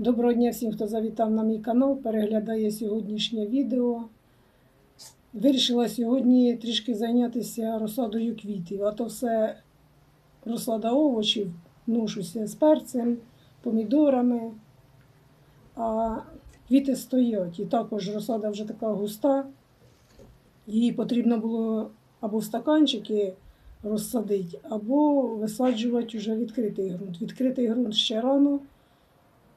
Доброго дня всім, хто завітав на мій канал, переглядає сьогоднішнє відео. Вирішила сьогодні трішки зайнятися розсадою квітів, а то все розсада овочів, ношуся з перцем, помідорами, а квіти стоять. І також розсада вже така густа. Її потрібно було або в стаканчики розсадити, або висаджувати вже відкритий ґрунт. Відкритий ґрунт ще рано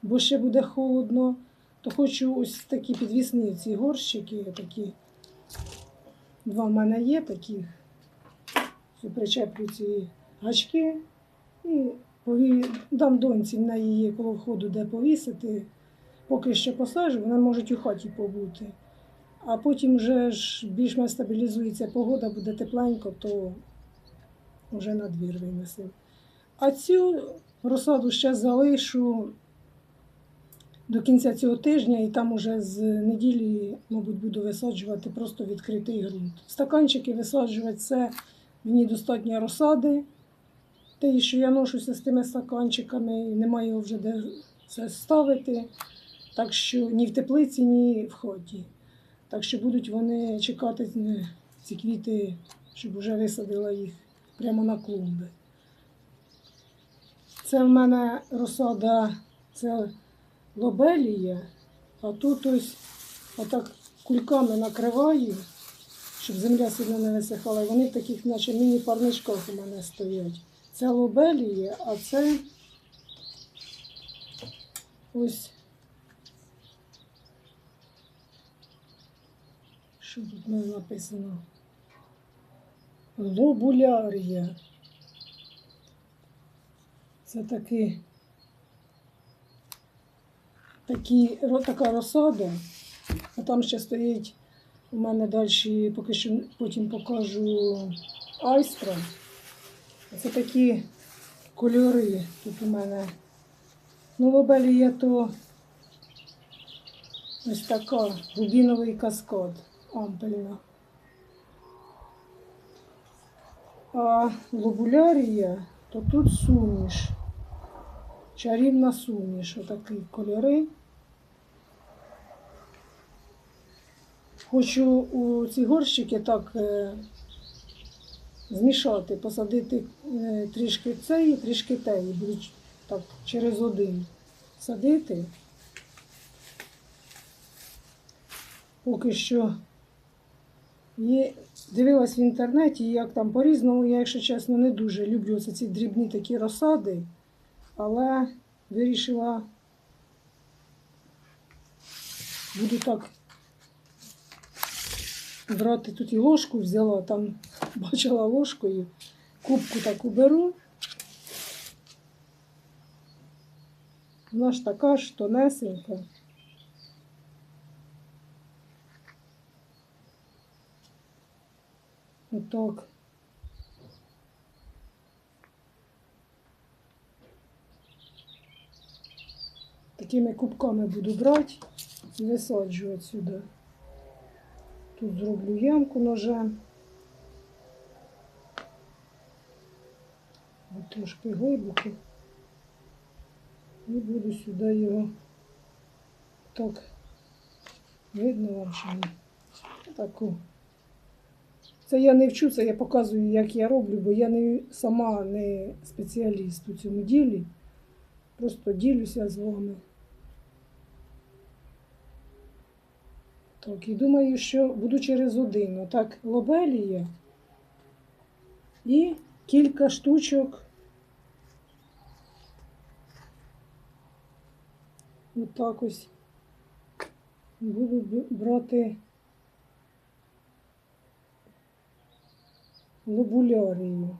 бо ще буде холодно, то хочу ось такі підвісні ці горщики, такі. Два в мене є такі. Що Причеплю ці гачки і пові... дам доньці на її коло входу, де повісити. Поки що посаджу, вони можуть у хаті побути. А потім вже ж більш-менш стабілізується погода, буде тепленько, то вже на двір винесемо. А цю розсаду ще залишу до кінця цього тижня, і там уже з неділі, мабуть, буду висаджувати просто відкритий ґрунт. Стаканчики висаджувати це мені достатньо розсади. Те, що я ношуся з тими стаканчиками, немає його вже де це ставити. Так що ні в теплиці, ні в ході. Так що будуть вони чекати ці квіти, щоб вже висадила їх прямо на клумби. Це в мене розсада, це лобелія, а тут ось отак кульками накриваю, щоб земля сильно не висихала. І вони в таких, наче міні-парничках у мене стоять. Це лобелія, а це ось. Що тут мене написано? Лобулярія. Це такий такі, така розсада, а там ще стоїть у мене далі, поки що потім покажу айстра. Це такі кольори тут у мене. Ну, лобелія то ось така рубіновий каскад ампельна. А лобулярія, то тут суміш. Чарівна суміш, отакі кольори. Хочу у ці горщики так е, змішати, посадити е, трішки цієї, трішки теї. Буду так через один садити. Поки що є, дивилась в інтернеті, як там по-різному, я, якщо чесно, не дуже люблю ці дрібні такі розсади але вирішила буду так брати тут і ложку взяла, там бачила ложкою, кубку таку беру. Вона ж така ж тонесенька. Отак. Такими кубками буду брати і висаджувати сюди. Тут зроблю ямку ножем. Ось трошки глибоко. І буду сюди його так видно вам чи ні. Таку. Це я не вчу, це я показую, як я роблю, бо я не, сама не спеціаліст у цьому ділі. Просто ділюся з вами. Так, і думаю, що буду через один. Отак лобелія і кілька штучок. Отак ось буду брати лобулярію.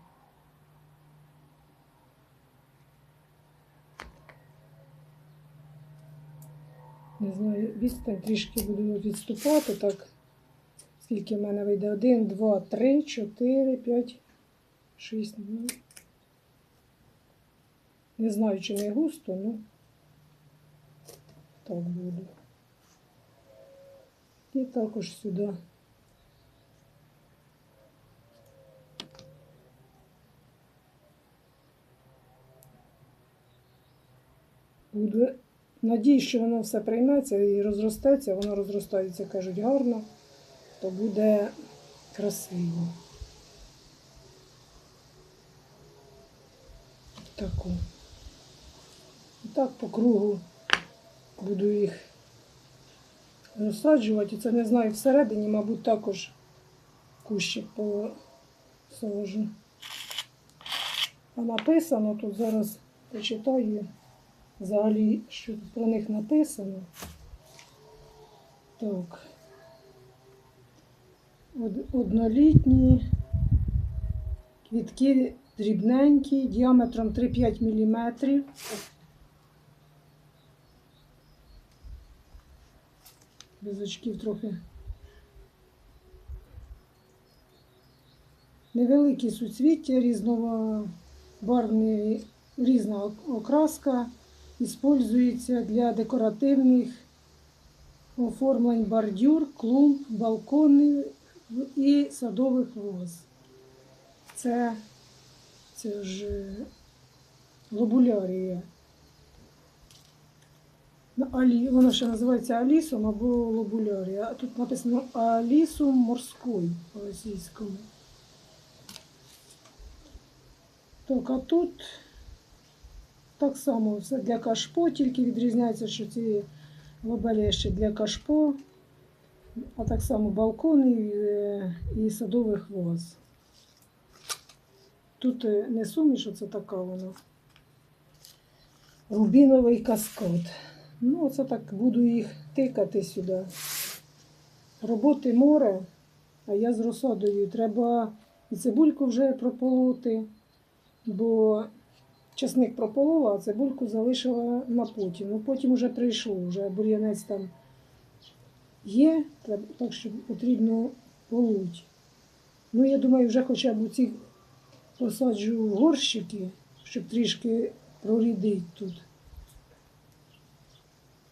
Не знаю, відстань трішки буду відступати, так. Скільки в мене вийде? Один, два, три, чотири, п'ять, шість. Ну. Не знаю, чи не густо, ну так буду. І також сюди. Буду Надіюсь, що воно все прийметься і розростеться, воно розростається, кажуть, гарно, то буде красиво. Таку. І так по кругу буду їх розсаджувати. Це не знаю, всередині, мабуть, також кущик посажу. А написано тут зараз почитаю взагалі, що про них написано. Так. Однолітні квітки дрібненькі, діаметром 3-5 мм. Без очків трохи. Невеликі суцвіття, різнобарвні, різна окраска, іспользується для декоративних оформлень бордюр, клумб, балконів і садових воз. Це, це ж лобулярія. Ну, Алі, воно ще називається Алісом або лобулярія. А тут написано Алісум морський по-російському. Так, а тут так само все для кашпо, тільки відрізняється, що ці лобелі ще для кашпо, а так само балкони е, і садових воз. Тут е, не суміш, оце така вона. Рубіновий каскад. Ну, оце так буду їх тикати сюди. Роботи море, а я з розсадою. Треба і цибульку вже прополоти, бо часник прополола, а цибульку залишила на потім. Ну, потім вже прийшло, вже бур'янець там є, так що потрібно полуть. Ну, я думаю, вже хоча б у ці посаджу горщики, щоб трішки прорідити тут.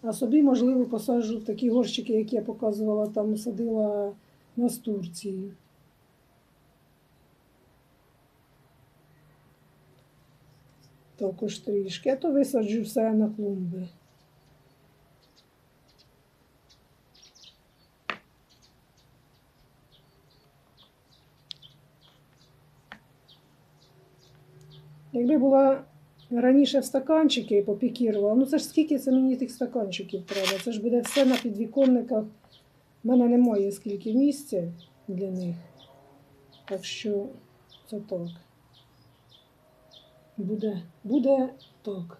А собі, можливо, посаджу в такі горщики, які я показувала, там садила на настурцію. Також трішки, а то висаджу все на клумби. Якби була раніше в стаканчики попікірувала, ну це ж скільки це мені тих стаканчиків треба? Це ж буде все на підвіконниках. У мене немає скільки місця для них. Так що це так. Буде, буде так.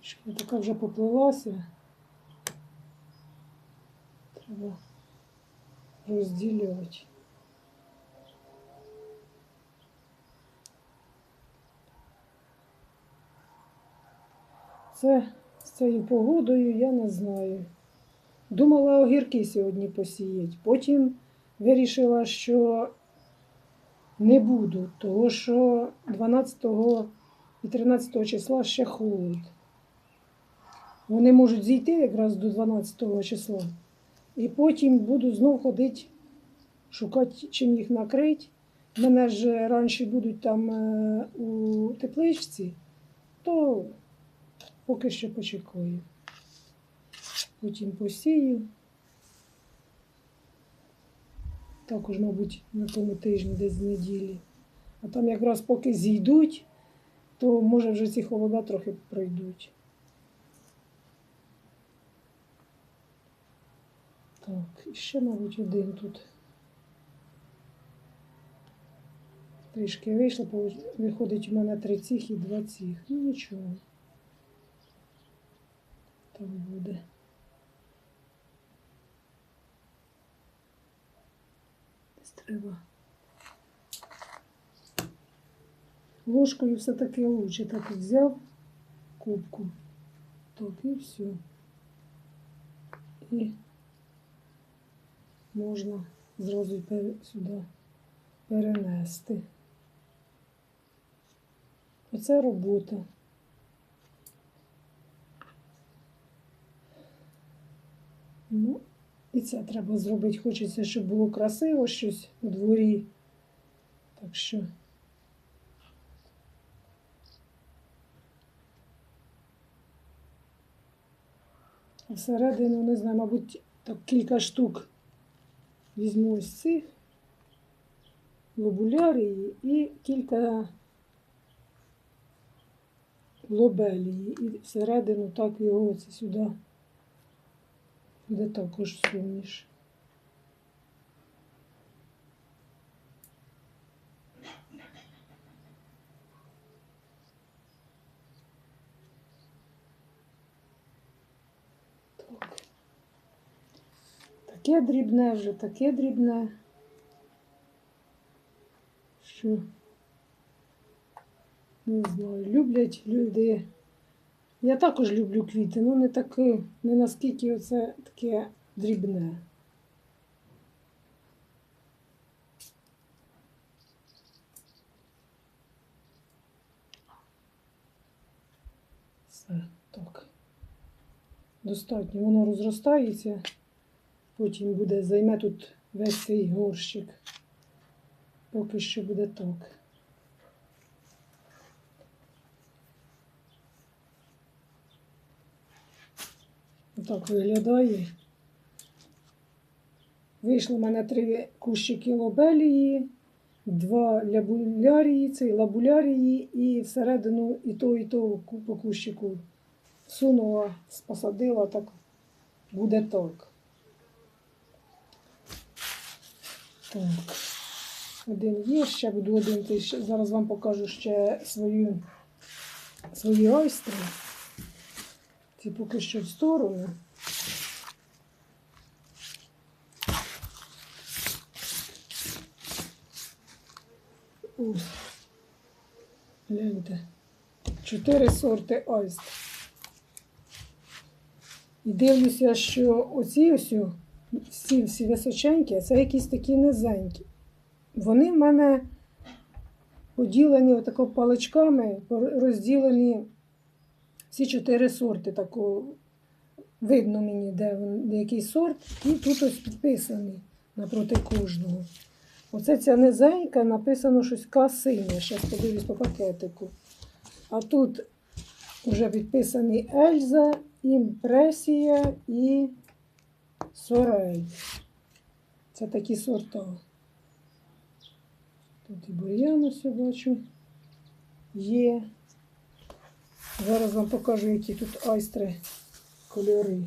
Трішки така вже поплилася. Треба розділювати. Це цією погодою я не знаю. Думала огірки сьогодні посіяти. Потім вирішила, що не буду, тому що 12 і 13 числа ще холод. Вони можуть зійти якраз до 12 числа. І потім буду знов ходити, шукати, чим їх накрити. Мене ж раніше будуть там е, у тепличці, то поки що почекаю. Потім посію. Також, мабуть, на тому тижні, десь з неділі. А там якраз поки зійдуть, то може вже ці холода трохи пройдуть. Так, і ще, мабуть, один тут. Трішки вийшло, виходить у мене три ціх і два ціх. Ну нічого. Так буде. Десь треба. Ложкою все-таки лучше. Так взяв кубку. Так, і все. І можна зразу сюди перенести. Оце робота. Ну, І це треба зробити. Хочеться, щоб було красиво щось у дворі. Так що. Всередину, не знаю, мабуть, так кілька штук візьму ось цих лобулярії і кілька лобелії. І всередину так його це сюди буде також суміш. Так. Таке дрібне вже, таке дрібне. Що не знаю, люблять люди. Я також люблю квіти, ну не таке, не наскільки оце таке дрібне. Все, так. Достатньо, воно розростається, потім буде, займе тут весь цей горщик. Поки що буде так. Отак виглядає. Вийшло в мене три кущики лобелії, два лябулярії, цей лабулярії і всередину і то, і то по кущику всунула, посадила, так буде так. Так. Один є, ще буду один. Зараз вам покажу ще свою, свої ойстри. Ці поки що в сторону. Ось. Гляньте. Чотири сорти ойстр. І дивлюся, що оці ось всі, всі височенькі, це якісь такі низенькі. Вони в мене поділені отако паличками, розділені всі чотири сорти. Тако видно мені, де, де який сорт, і тут ось підписаний напроти кожного. Оце ця низенька, написано щось касиня. Зараз подивлюсь по пакетику. А тут вже підписані Ельза, Імпресія і Сорель. Це такі сорта. Тут і бур'ян ось бачу. Є. Зараз вам покажу, які тут айстри кольори.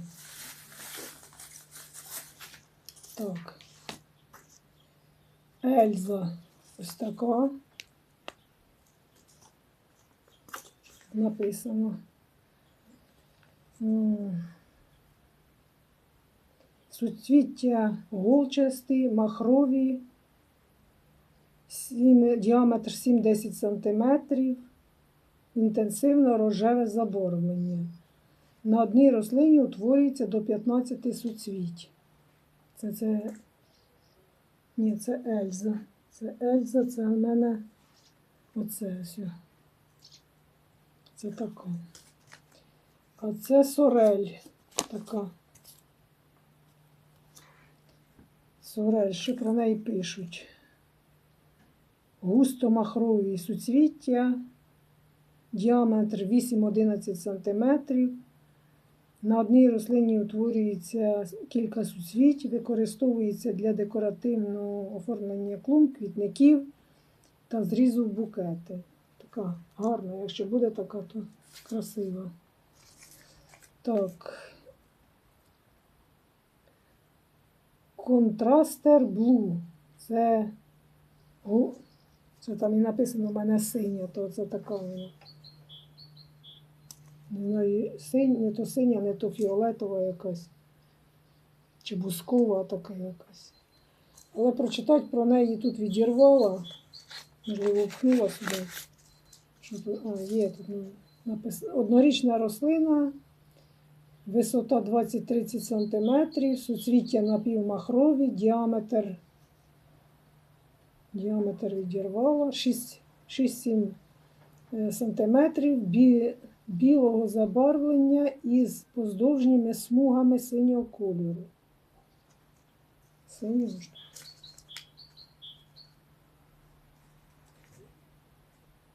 Так. Ельза ось така. Написано. Суцвіття голчасті, махрові, сім- діаметр 7-10 см, інтенсивно рожеве забарвлення. На одній рослині утворюється до 15 суцвіть. Це, це, ні, це Ельза. Це Ельза, це в мене оце все. Це така. А це сорель така. Сорель, що про неї пишуть? Густо-махрові суцвіття, діаметр 8-11 см. На одній рослині утворюється кілька суцвіть, використовується для декоративного оформлення клумб, квітників та зрізу букети. Така гарна, якщо буде така, то красива. Так. Контрастер Blue. Це, о, це там і написано в мене синя, то це така вона. Не синь, не то синя, не то фіолетова якась. Чи бускова така якась. Але прочитати про неї тут відірвала. Можливо, впнула сюди. А, є тут написано. Однорічна рослина, висота 20-30 см, суцвіття напівмахрові, діаметр. Діаметр відірвала 6-7 см, бі, білого забарвлення із поздовжніми смугами синього кольору. Синього.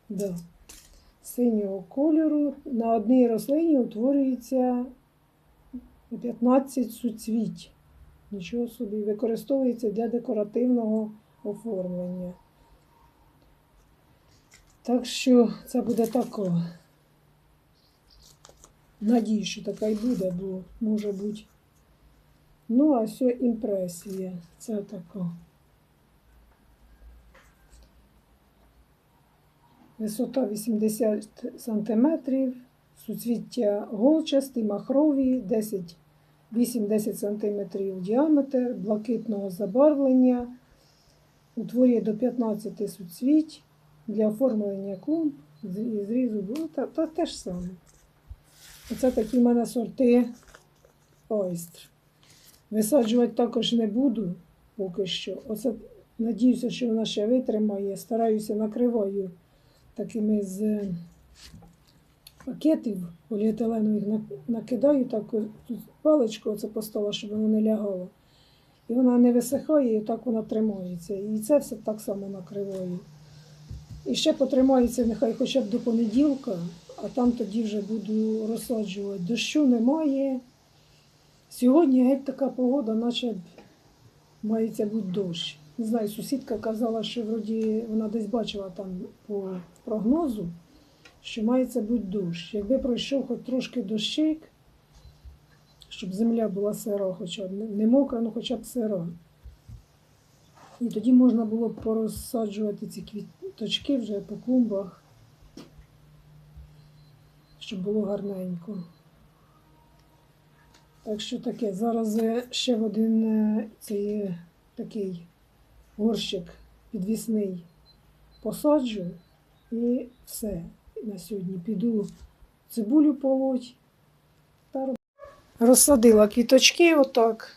Да. Синього кольору на одній рослині утворюється 15 суцвіть. Нічого собі використовується для декоративного оформлення. Так що це буде тако. Надію, що така й буде, бо може бути. Ну, а все імпресія. Це тако. Висота 80 см, суцвіття голчасті, махрові, 10 8-10 см діаметр, блакитного забарвлення, утворює до 15 суцвіть для оформлення клумб, зрі- зрізу, та, та те ж саме. Оце такі в мене сорти ойстр. Висаджувати також не буду поки що. Оце надіюся, що вона ще витримає. Стараюся накриваю такими з е, пакетів поліетиленових накидаю так тут паличку оце поставила, щоб воно не лягало. І вона не висихає, і так вона тримається. І це все так само накриваю. І ще потримається нехай хоча б до понеділка, а там тоді вже буду розсаджувати. Дощу немає. Сьогодні геть така погода, наче б мається бути дощ. Не знаю, сусідка казала, що вроді вона десь бачила там по прогнозу, що мається бути дощ. Якби пройшов хоч трошки дощик, щоб земля була сира, хоча б не- мокра, ну хоча б сира. І тоді можна було порозсаджувати ці квіточки вже по клумбах, щоб було гарненько. Так що таке, зараз ще один е, цей е, такий горщик підвісний посаджу і все. На сьогодні піду цибулю полоть. Та Розсадила квіточки отак.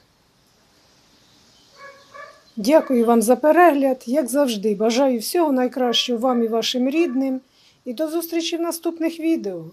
Дякую вам за перегляд. Як завжди, бажаю всього найкращого вам і вашим рідним. І до зустрічі в наступних відео.